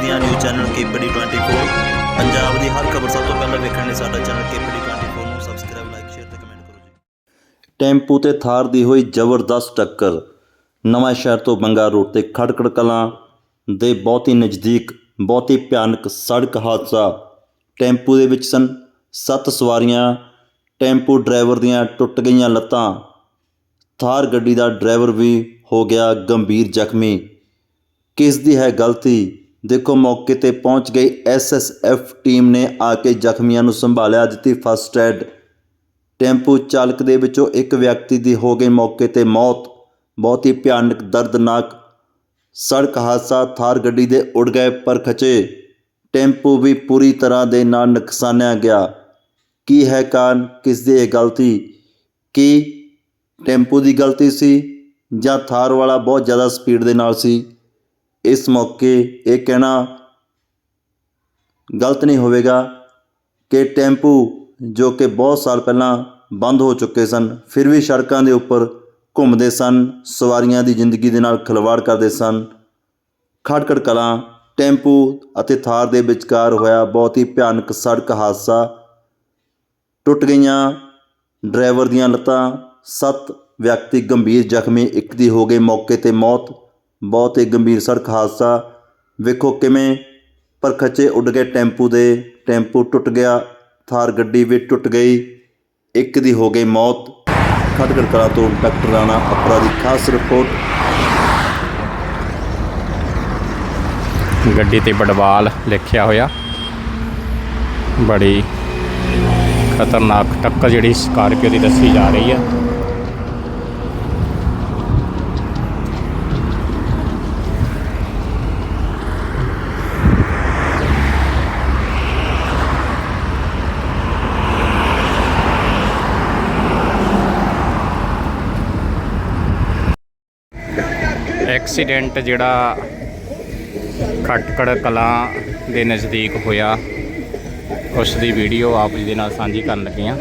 ਪੰਜਾਬ ਦੀਆਂ news channel KPD 24 Punjab ਦੀ ਹਰ ਖਬਰ ਸਭ ਤੋਂ ਪਹਿਲਾਂ ਵੇਖਣ ਲਈ ਸਾਡਾ ਚੈਨਲ ਕੇਪੀਡੀ 24 ਨੂੰ ਸਬਸਕ੍ਰਾਈਬ ਲਾਈਕ ਸ਼ੇਅਰ ਤੇ ਕਮੈਂਟ ਕਰੋ ਜੀ। ਟੈਂਪੂ ਤੇ ਥਾਰ ਦੀ ਹੋਈ ਜ਼ਬਰਦਸਤ ਟੱਕਰ। ਨਵਾਂ ਸ਼ਹਿਰ ਤੋਂ ਬੰਗਾ ਰੋਡ ਤੇ ਖੜਕੜ ਕਲਾਂ ਦੇ ਬਹੁਤ ਹੀ ਨਜ਼ਦੀਕ, ਬਹੁਤ ਹੀ ਭਿਆਨਕ ਸੜਕ ਹਾਦਸਾ। ਟੈਂਪੂ ਦੇ ਵਿੱਚ ਸਨ ਸੱਤ ਸਵਾਰੀਆਂ। ਟੈਂਪੂ ਡਰਾਈਵਰ ਦੀਆਂ ਟੁੱਟ ਗਈਆਂ ਲੱਤਾਂ। ਥਾਰ ਗੱਡੀ ਦਾ ਡਰਾਈਵਰ ਵੀ ਹੋ ਗਿਆ ਗੰਭੀਰ ਜ਼ਖਮੀ। ਕਿਸ ਦੀ ਹੈ ਗਲਤੀ? ਦੇਖੋ, ਮੌਕੇ ਤੇ ਪਹੁੰਚ ਗਈ ਐਸਐਸਐਫ ਟੀਮ ਨੇ ਆ ਕੇ ਜ਼ਖਮੀਆਂ ਨੂੰ ਸੰਭਾਲਿਆ। ਦਿੱਤੀ ਫਸਟ ਐਡ ਟੈਂਪੂ ਚਾਲਕ ਦੇ ਵਿੱਚੋਂ ਇੱਕ ਵਿਅਕਤੀ ਦੀ ਹੋ ਗਈ ਮੌਕੇ ਤੇ ਮੌਤ। ਬਹੁਤ ਹੀ ਭਿਆਨਕ, ਦਰਦਨਾਕ ਸੜਕ ਹਾਦਸਾ, ਥਾਰ ਗੱਡੀ ਦੇ ਉੜ ਗਏ ਪਰ ਖਚੇ ਟੈਂਪੂ ਵੀ ਪੂਰੀ ਤਰ੍ਹਾਂ ਦੇ ਨਾਲ ਨੁਕਸਾਨਿਆ ਗਿਆ। ਕੀ ਹੈ ਕਾਰਨ? ਕਿਸ ਦੀ ਇਹ ਗਲਤੀ? ਕੀ ਟੈਂਪੂ ਦੀ ਗਲਤੀ ਸੀ ਜਾਂ ਥਾਰ ਵਾਲਾ ਬਹੁਤ ਜ਼ਿਆਦਾ ਸਪੀਡ ਦੇ ਨਾਲ ਸੀ? ਇਸ ਮੌਕੇ ਇਹ ਕਹਿਣਾ ਗਲਤ ਨਹੀਂ ਹੋਵੇਗਾ ਕਿ ਟੈਂਪੂ ਜੋ ਕਿ ਬਹੁਤ ਸਾਲ ਪਹਿਲਾਂ ਬੰਦ ਹੋ ਚੁੱਕੇ ਸਨ, ਫਿਰ ਵੀ ਸੜਕਾਂ ਦੇ ਉੱਪਰ ਘੁੰਮਦੇ ਸਨ, ਸਵਾਰੀਆਂ ਦੀ ਜ਼ਿੰਦਗੀ ਦੇ ਨਾਲ ਖਿਲਵਾੜ ਕਰਦੇ ਸਨ। ਖੜਕੜ ਕਲਾਂ, ਟੈਂਪੂ ਅਤੇ ਥਾਰ ਦੇ ਵਿਚਕਾਰ ਹੋਇਆ ਬਹੁਤ ਹੀ ਭਿਆਨਕ ਸੜਕ ਹਾਦਸਾ। ਟੁੱਟ ਗਈਆਂ ਡਰਾਈਵਰ ਦੀਆਂ ਲੱਤਾਂ, ਸੱਤ ਵਿਅਕਤੀ ਗੰਭੀਰ ਜ਼ਖਮੀ, ਇੱਕ ਦੀ ਹੋ ਗਈ ਮੌਕੇ ਤੇ ਮੌਤ। ਬਹੁਤ ਹੀ ਗੰਭੀਰ ਸੜਕ ਹਾਦਸਾ। ਵੇਖੋ ਕਿਵੇਂ ਪਰਖਚੇ ਉੱਡ ਗਏ ਟੈਂਪੂ ਦੇ। ਟੈਂਪੂ ਟੁੱਟ ਗਿਆ, ਥਾਰ ਗੱਡੀ ਵੀ ਟੁੱਟ ਗਈ। ਇੱਕ ਦੀ ਹੋ ਗਈ ਮੌਤ। ਖਟਕੜ ਕਲਾਂ ਤੋਂ ਡਾਕਟਰ ਰਾਣਾ ਅਪਰਾ ਦੀ ਖਾਸ ਰਿਪੋਰਟ। ਗੱਡੀ ਤੇ ਬੜਵਾਲ ਲਿਖਿਆ ਹੋਇਆ। ਬੜੀ ਖਤਰਨਾਕ ਟੱਕਰ ਜਿਹੜੀ ਸਕਾਰਪੀਓ ਦੀ ਦੱਸੀ ਜਾ ਰਹੀ ਹੈ। ਐਕਸੀਡੈਂਟ ਜਿਹੜਾ ਖਟਕੜ ਕਲਾਂ ਦੇ ਨਜ਼ਦੀਕ ਹੋਇਆ ਉਸ ਦੀ ਵੀਡੀਓ ਆਪ ਜੀ ਦੇ ਨਾਲ ਸਾਂਝੀ ਕਰਨ ਲੱਗੇ ਹਾਂ।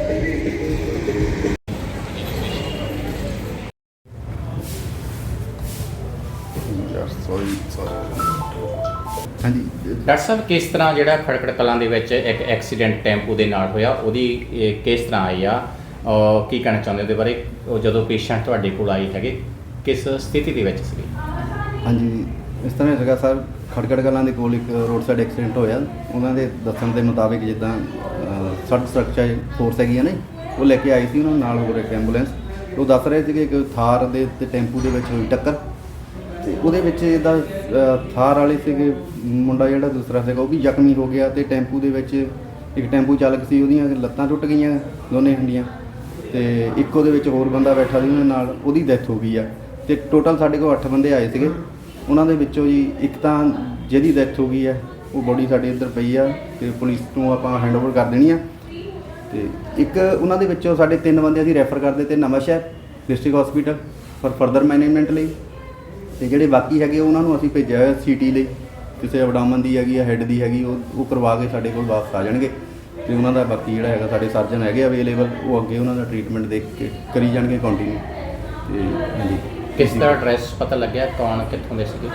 ਹਾਂਜੀ ਡਾਕਟਰ ਸਾਹਿਬ ਕਿਸ ਤਰ੍ਹਾਂ ਜਿਹੜਾ ਖਟਕੜ ਕਲਾਂ ਦੇ ਵਿੱਚ ਇੱਕ ਐਕਸੀਡੈਂਟ ਟੈਂਪੂ ਦੇ ਨਾਲ ਹੋਇਆ ਉਹਦੀ ਇਹ ਕਿਸ ਤਰ੍ਹਾਂ ਆਈ ਆ? ਔਰ ਕੀ ਕਹਿਣਾ ਚਾਹੁੰਦੇ ਉਹਦੇ ਬਾਰੇ? ਉਹ ਜਦੋਂ ਪੇਸ਼ੈਂਟ ਤੁਹਾਡੇ ਕੋਲ ਆਈ ਹੈਗੇ ਕਿਸ ਸਥਿਤੀ ਦੇ ਵਿੱਚ ਸੀ ਹਾਂਜੀ, ਇਸ ਤਰ੍ਹਾਂ ਸੀਗਾ ਸਰ। ਖੜਕੜ ਕਲਾਂ ਦੇ ਕੋਲ ਇੱਕ ਰੋਡ ਸਾਈਡ ਐਕਸੀਡੈਂਟ ਹੋਇਆ। ਉਹਨਾਂ ਦੇ ਦੱਸਣ ਦੇ ਮੁਤਾਬਿਕ ਜਿੱਦਾਂ ਸੜਕ ਸੁਰੱਖਿਆ ਫੋਰਸ ਹੈਗੀ ਆ ਨਾ, ਉਹ ਲੈ ਕੇ ਆਈ ਸੀ ਉਹਨਾਂ ਨਾਲ ਹੋਰ ਇੱਕ ਐਂਬੂਲੈਂਸ ਉਹ ਦੱਸ ਰਹੇ ਸੀਗੇ ਕਿ ਥਾਰ ਦੇ ਤੇ ਟੈਂਪੂ ਦੇ ਵਿੱਚ ਹੋਈ ਟੱਕਰ। ਤੇ ਉਹਦੇ ਵਿੱਚ ਇਹਦਾ ਥਾਰ ਵਾਲੇ ਸੀਗੇ, ਮੁੰਡਾ ਜਿਹੜਾ ਦੂਸਰਾ ਸੀਗਾ, ਉਹ ਵੀ ਜ਼ਖਮੀ ਹੋ ਗਿਆ ਤੇ ਟੈਂਪੂ ਦੇ ਵਿੱਚ ਇੱਕ ਟੈਂਪੂ ਚਾਲਕ ਸੀ, ਉਹਦੀਆਂ ਲੱਤਾਂ ਟੁੱਟ ਗਈਆਂ, ਦੋਨੇ ਹੰਡੀਆਂ। ਤੇ ਇੱਕ ਉਹਦੇ ਵਿੱਚ ਹੋਰ ਬੰਦਾ ਬੈਠਾ ਸੀ ਉਹਨਾਂ ਨਾਲ ਉਹਦੀ ਡੈਥ ਹੋ ਗਈ ਆ। ਤੇ ਟੋਟਲ ਸਾਡੇ ਕੋਲ 8 ਬੰਦੇ ਆਏ ਸੀਗੇ। ਉਹਨਾਂ ਦੇ ਵਿੱਚੋਂ ਜੀ ਇੱਕ ਤਾਂ ਜਿਹਦੀ ਡੈਥ ਹੋ ਗਈ ਹੈ, ਉਹ ਬੋਡੀ ਸਾਡੇ ਇੱਧਰ ਪਈ ਆ ਤੇ ਪੁਲਿਸ ਨੂੰ ਆਪਾਂ ਹੈਂਡਓਵਰ ਕਰ ਦੇਣੀ ਆ। ਤੇ ਇੱਕ ਉਹਨਾਂ ਦੇ ਵਿੱਚੋਂ ਸਾਡੇ ਤਿੰਨ ਬੰਦੇ ਅਸੀਂ ਰੈਫਰ ਕਰਦੇ ਤੇ Nawanshahr district hospital for further management ਲਈ। ਤੇ ਜਿਹੜੇ ਬਾਕੀ ਹੈਗੇ ਉਹਨਾਂ ਨੂੰ ਅਸੀਂ ਭੇਜਿਆ ਹੋਇਆ ਸੀਟੀ ਲਈ। ਕਿਸੇ ਅਬਡਾਮਨ ਦੀ ਹੈਗੀ ਆ ਹੈੱਡ ਦੀ ਹੈਗੀ, ਉਹ ਉਹ ਕਰਵਾ ਕੇ ਸਾਡੇ ਕੋਲ ਵਾਪਸ ਆ ਜਾਣਗੇ। ਤੇ ਉਹਨਾਂ ਦਾ ਬਾਕੀ ਜਿਹੜਾ ਹੈਗਾ ਸਾਡੇ ਸਰਜਨ ਹੈਗੇ ਅਵੇਲੇਬਲ ਉਹ ਅੱਗੇ ਉਹਨਾਂ ਦਾ ਟ੍ਰੀਟਮੈਂਟ ਦੇਖ ਕੇ ਕਰੀ ਜਾਣਗੇ ਕੰਟੀਨਿਊ ਤੇ ਹਾਂਜੀ। ਕਿਸ ਦਾ ਐਡਰੈਸ ਪਤਾ ਲੱਗਿਆ ਕੌਣ ਕਿੱਥੋਂ ਦੇ ਸੀਗੇ?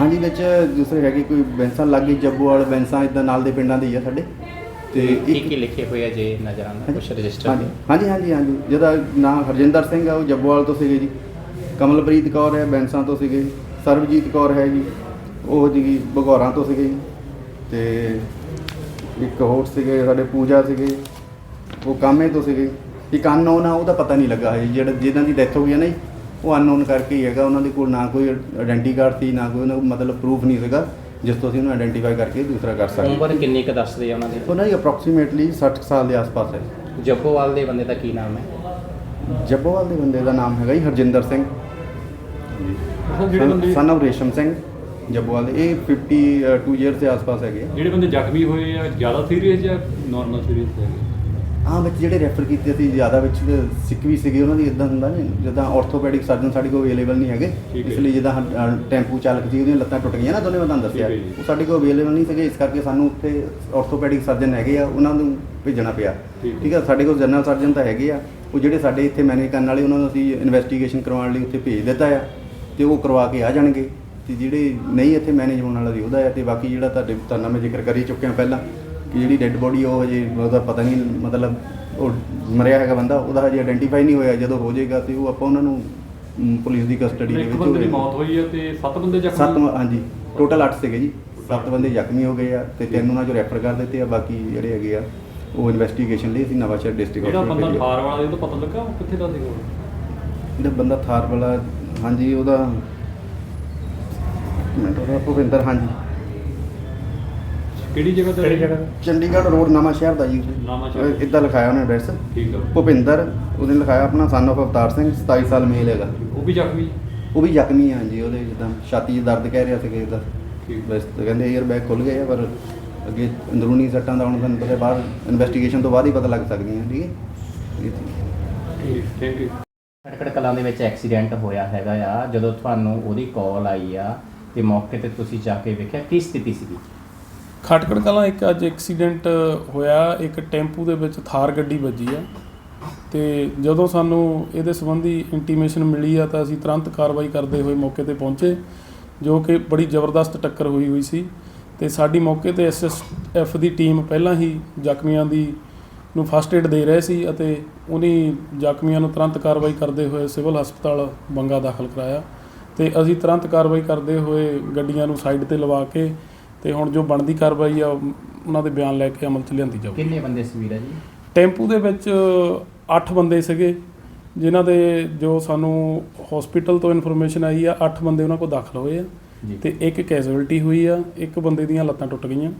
ਹਾਂਜੀ ਵਿੱਚ ਦੂਸਰੇ ਹੈਗੇ ਕੋਈ ਬੈਂਸਾਂ ਲੱਗੇ ਜੱਬੂਵਾਲ ਬੈਂਸਾਂ ਇਦਾਂ ਨਾਲ ਦੇ ਪਿੰਡਾਂ ਦੇ ਹੀ ਆ ਸਾਡੇ। ਤੇ ਕੀ ਇੱਕ ਕੀ ਲਿਖੇ ਹੋਏ ਆ ਜੇ ਨਜ਼ਰ ਆਉਂਦਾ ਕੁਝ ਰਜਿਸਟਰ ਹਾਂਜੀ ਹਾਂਜੀ ਹਾਂਜੀ ਹਾਂਜੀ। ਜਿਹਦਾ ਨਾਮ ਹਰਜਿੰਦਰ ਸਿੰਘ ਆ ਉਹ ਜੱਬੂਵਾਲ ਤੋਂ ਸੀਗੇ ਜੀ। ਕਮਲਪ੍ਰੀਤ ਕੌਰ ਹੈ ਬੈਂਸਾਂ ਤੋਂ ਸੀਗੇ ਸਰਬਜੀਤ ਕੌਰ ਹੈ ਜੀ। ਉਹ ਜੀ ਬਗੌਰਾਂ ਤੋਂ ਸੀਗੇ ਜੀ। ਤੇ ਇੱਕ ਹੋਰ ਸੀਗੇ ਸਾਡੇ ਪੂਜਾ ਸੀਗੇ। ਉਹ ਕਾਮੇ ਤੋਂ ਸੀਗੇ। ਇੱਕ ਅਨਨੋਨ ਆ ਉਹਦਾ ਪਤਾ ਨਹੀਂ ਲੱਗਾ ਹੈ ਜਿਹੜਾ ਜਿਹਨਾਂ ਦੀ ਡੈਥ ਹੋ ਗਈ ਹੈ ਨਾ ਜੀ। ਉਹ ਅਨਨੋਨ ਕਰਕੇ ਹੀ ਹੈਗਾ। ਉਹਨਾਂ ਦੇ ਕੋਲ ਨਾ ਕੋਈ ਆਇਡੈਂਟੀ ਕਾਰਡ ਸੀ ਨਾ ਕੋਈ ਉਹਨਾਂ ਕੋਲ ਮਤਲਬ ਪ੍ਰੂਫ ਨਹੀਂ ਸੀਗਾ ਜਿਸ ਤੋਂ ਅਸੀਂ ਉਹਨੂੰ ਆਇਡੈਂਟੀਫਾਈ ਕਰਕੇ ਦੂਸਰਾ ਕਰ ਸਕਦੇ। ਉਮਰ ਕਿੰਨੀ ਕੁ ਦੱਸਦੇ ਆ ਉਹਨਾਂ ਦੀ? ਉਹਨਾਂ ਦੀ ਅਪਰੋਕਸੀਮੇਟਲੀ 60 ਸਾਲ ਦੇ ਆਸ-ਪਾਸ ਹੈ। ਜੱਬੋਵਾਲ ਦੇ ਬੰਦੇ ਦਾ ਕੀ ਨਾਮ ਹੈ? ਜੱਬੋਵਾਲ ਦੇ ਬੰਦੇ ਦਾ ਨਾਮ ਹੈਗਾ ਜੀ ਹਰਜਿੰਦਰ ਸਿੰਘ। ਜਿਹੜੇ ਬੰਦੇ ਸਨ of ਰੇਸ਼ਮ ਸਿੰਘ ਜੱਬੋਵਾਲ ਦੇ। ਇਹ 52 ਇਅਰਸ ਦੇ ਆਸ-ਪਾਸ ਹੈਗੇ। ਆ। ਜਿਹੜੇ ਬੰਦੇ ਜ਼ਖਮੀ ਹੋਏ ਆ ਜ਼ਿਆਦਾ ਸੀਰੀਅਸ ਜਾਂ ਨਾਰਮਲ ਸੀਰੀਅਸ ਹੈਗੇ? ਹਾਂ ਵਿੱਚ ਜਿਹੜੇ ਰੈਫਰ ਕੀਤੇ ਸੀ ਜ਼ਿਆਦਾ ਵਿੱਚ ਸਿੱਖ ਵੀ ਸੀਗੇ ਉਹਨਾਂ ਦੀ ਇਦਾਂ ਹੁੰਦਾ ਨੇ ਜਿੱਦਾਂ ਆਰਥੋਪੈਡਿਕ ਸਰਜਨ ਸਾਡੇ ਕੋਲ ਅਵੇਲੇਬਲ ਨਹੀਂ ਹੈਗੇ ਠੀਕ ਹੈ। ਇਸ ਲਈ ਜਿੱਦਾਂ ਅ, ਟੈਂਪੂ ਚਾਲਕ ਸੀ ਉਹਦੀਆਂ ਲੱਤਾਂ ਟੁੱਟ ਗਈਆਂ ਨਾ ਦੋਨੇ ਮੈਂ ਤੁਹਾਨੂੰ ਦੱਸਿਆ ਠੀਕ ਹੈ ਜੀ। ਉਹ ਸਾਡੇ ਕੋਲ ਅਵੇਲੇਬਲ ਨਹੀਂ ਸੀਗੇ ਇਸ ਕਰਕੇ ਸਾਨੂੰ ਉੱਥੇ ਆਰਥੋਪੈਡਿਕ ਸਰਜਨ ਹੈਗੇ ਆ ਉਹਨਾਂ ਨੂੰ ਭੇਜਣਾ ਪਿਆ ਠੀਕ ਹੈ। ਠੀਕ ਹੈ ਸਾਡੇ ਕੋਲ ਜਨਰਲ ਸਰਜਨ ਤਾਂ ਹੈਗੇ ਆ ਉਹ ਜਿਹੜੇ ਸਾਡੇ ਇੱਥੇ ਮੈਨੇਜ ਕਰਨ ਵਾਲੇ ਉਹਨਾਂ ਨੂੰ ਅਸੀਂ ਇਨਵੈਸਟੀਗੇਸ਼ਨ ਕਰਵਾਉਣ ਲਈ ਉੱਥੇ ਭੇਜ ਦਿੱਤਾ ਆ ਤੇ ਉਹ ਕਰਵਾ ਕੇ ਆ ਜਾਣਗੇ ਤੇ ਜਿਹੜੇ ਨਹੀਂ ਇੱਥੇ ਮੈਨੇਜ ਹੋਣ ਵਾਲਾ ਸੀ ਉਹਦਾ ਹੈ ਤੇ ਬਾਕੀ ਜਿਹੜਾ ਤੁਹਾਡੇ ਤੁਹਾਨੂੰ ਮੈਂ ਜ਼ਿਕਰ ਕਰੀ ਚੁੱਕਿਆ ਪਹਿਲਾਂ ਕਿ ਜਿਹੜੀ ਡੈੱਡ ਬੋਡੀ ਉਹ ਹਜੇ ਉਹਦਾ ਪਤਾ ਨਹੀਂ ਮਤਲਬ ਉਹ ਮਰਿਆ ਹੈਗਾ ਬੰਦਾ ਉਹਦਾ ਹਜੇ ਆਇਡੈਂਟੀਫਾਈ ਨਹੀਂ ਹੋਇਆ ਜਦੋਂ ਹੋ ਜਾਏਗਾ ਤੇ ਉਹ ਆਪਾਂ ਉਹਨਾਂ ਨੂੰ ਮ, ਪੁਲਿਸ ਦੀ ਕਸਟਡੀ ਦੇ ਇੱਕ ਵਿੱਚ ਬੰਦੇ ਦੀ। ਮੌਤ ਹੋਈ ਹੈ ਤੇ ਸੱਤ ਬੰਦੇ ਜ਼ਖਮੀ ਸੱਤ ਮ- ਹਾਂਜੀ ਟੋਟਲ 8 ਸੀਗੇ ਜੀ ਸੱਤ ਬੰਦੇ ਜ਼ਖਮੀ ਹੋ ਗਏ ਆ ਤੇ ਤਿੰਨ ਉਹਨਾਂ ਚੋਂ ਰੈਫਰ ਕਰ ਦਿੱਤੇ ਆ ਬਾਕੀ ਜਿਹੜੇ ਹੈਗੇ ਆ ਉਹ ਇਨਵੈਸਟੀਗੇਸ਼ਨ ਲਈ ਅਸੀਂ ਨਵਾਂਸ਼ਹਿਰ ਡਿਸਟ੍ਰਿਕਟ ਜਿਹੜਾ ਬੰਦਾ। ਥਾਰ ਵਾਲਾ ਤਾਂ ਪਤਾ ਲੱਗਾ ਉਹ ਕਿੱਥੇ ਦਾ ਸੀਗਾ ਉਹ? ਜਿਹੜਾ ਬੰਦਾ ਥਾਰ ਵਾਲਾ ਹਾਂਜੀ ਉਹਦਾ ਮਿੰਟ ਉਹਦਾ ਭੁਪਿੰਦਰ ਹਾਂਜੀ ਕਿਹੜੀ ਜਗ੍ਹਾ ਤੇ? ਕਿਹੜੀ ਜਗ੍ਹਾ ਤੇ? ਚੰਡੀਗੜ੍ਹ ਰੋਡ ਨਵਾਂ ਸ਼ਹਿਰ ਦਾ ਜੀ। ਨਵਾਂ ਸ਼ਹਿਰ। ਇਦਾਂ ਲਿਖਾਇਆ ਉਹਨੇ ਐਡਰੈਸ ਠੀਕ ਆ। ਭੁਪਿੰਦਰ ਉਹਨੇ ਲਿਖਾਇਆ ਆਪਣਾ ਸਨ of ਅਵਤਾਰ ਸਿੰਘ 27 ਸਾਲ ਮੇਲ ਹੈਗਾ। ਉਹ ਵੀ ਜ਼ਖਮੀ? ਉਹ ਵੀ ਜ਼ਖਮੀ ਆ ਜੀ ਉਹਦੇ ਜਿੱਦਾਂ ਛਾਤੀ 'ਚ ਦਰਦ ਕਹਿ ਰਿਹਾ ਸੀ ਕਿ ਦਾ ਠੀਕ। ਬਸ ਤਾਂ ਕਹਿੰਦੇ 에ਅਰ ਬੈਗ ਖੁੱਲ ਗਏ ਆ ਪਰ ਅੱਗੇ ਅੰਦਰੂਨੀ ਸੱਟਾਂ ਦਾ ਹੁਣ ਤੁਹਾਨੂੰ ਪਤਾ ਬਾਹਰ ਇਨਵੈਸਟੀਗੇਸ਼ਨ ਤੋਂ ਬਾਅਦ ਹੀ ਪਤਾ ਲੱਗ ਸਕਦੀਆਂ ਠੀਕ ਹੈ? ਇਹ- ਠੀਕ ਥੈਂਕ ਯੂ ਖਟਕੜ ਕਲਾਂ ਦੇ ਵਿੱਚ ਐਕਸੀਡੈਂਟ ਹੋਇਆ ਹੈਗਾ ਆ ਜਦੋਂ ਤੁਹਾਨੂੰ ਉਹਦੀ ਕਾਲ ਆਈ ਆ ਤੇ ਮੌਕੇ ਤੇ ਤੁਸੀਂ ਜਾ ਕੇ ਵੇਖਿਆ ਕੀ ਸਥਿਤੀ ਸੀਗੀ? ਖਟਕੜ ਕਲਾਂ ਇੱਕ ਅੱਜ ਐਕਸੀਡੈਂਟ ਹੋਇਆ, ਇੱਕ ਟੈਂਪੂ ਦੇ ਵਿੱਚ ਥਾਰ ਗੱਡੀ ਵੱਜੀ ਆ। ਤੇ ਜਦੋਂ ਸਾਨੂੰ ਇਹਦੇ ਸੰਬੰਧੀ ਇੰਟੀਮੇਸ਼ਨ ਮਿਲੀ ਆ ਤਾਂ ਅਸੀਂ ਤੁਰੰਤ ਕਾਰਵਾਈ ਕਰਦੇ ਹੋਏ ਮੌਕੇ ਤੇ ਪਹੁੰਚੇ, ਜੋ ਕਿ ਬੜੀ ਜ਼ਬਰਦਸਤ ਟੱਕਰ ਹੋਈ ਹੋਈ ਸੀ। ਤੇ ਸਾਡੀ ਮੌਕੇ ਤੇ ਐਸਐਸਐਫ ਦੀ ਟੀਮ ਪਹਿਲਾਂ ਹੀ ਜ਼ਖਮੀਆਂ ਦੀ ਨੂੰ ਫਸਟ ਏਡ ਦੇ ਰਹੇ ਸੀ ਅਤੇ ਉਹਨੇ ਜ਼ਖਮੀਆਂ ਨੂੰ ਤੁਰੰਤ ਕਾਰਵਾਈ ਕਰਦੇ ਹੋਏ ਸਿਵਲ ਹਸਪਤਾਲ ਬੰਗਾ ਦਾਖਲ ਕਰਾਇਆ। ਤੇ ਅਸੀਂ ਤੁਰੰਤ ਕਾਰਵਾਈ ਕਰਦੇ ਹੋਏ ਗੱਡੀਆਂ ਨੂੰ ਸਾਈਡ ਤੇ ਲਵਾ ਕੇ ਤੇ ਹੁਣ ਜੋ ਬਣਦੀ ਕਾਰਵਾਈ ਆ ਉਹਨਾਂ ਦੇ ਬਿਆਨ ਲੈ ਕੇ ਅਮਲ ਚ ਲਿਆਂਦੀ ਜਾਊਗੀ। ਕਿੰਨੇ ਬੰਦੇ ਸੀ ਵੀਰਾ ਜੀ? ਟੈਂਪੂ ਦੇ ਵਿੱਚ 8 ਬੰਦੇ ਸੀਗੇ ਜਿਨ੍ਹਾਂ ਦੇ ਜੋ ਸਾਨੂੰ ਹਸਪੀਟਲ ਤੋਂ ਇਨਫੋਰਮੇਸ਼ਨ ਆਈ ਆ 8 ਬੰਦੇ ਉਹਨਾਂ ਕੋਲ ਦਾਖਲ ਹੋਏ ਆ। ਤੇ ਇੱਕ ਕੈਜੂਅਲਟੀ ਹੋਈ ਆ ਇੱਕ ਬੰਦੇ ਦੀਆਂ ਲੱਤਾਂ ਟੁੱਟ ਗਈਆਂ।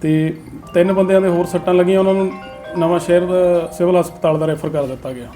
ਤੇ ਤਿੰਨ ਬੰਦਿਆਂ ਦੇ ਹੋਰ ਸੱਟਾਂ ਲੱਗੀਆਂ ਉਹਨਾਂ ਨੂੰ ਨਵਾਂ ਸ਼ਹਿਰ ਦਾ ਸਿਵਲ ਹਸਪਤਾਲ ਦਾ ਰੈਫਰ ਕਰ ਦਿੱਤਾ ਗਿਆ।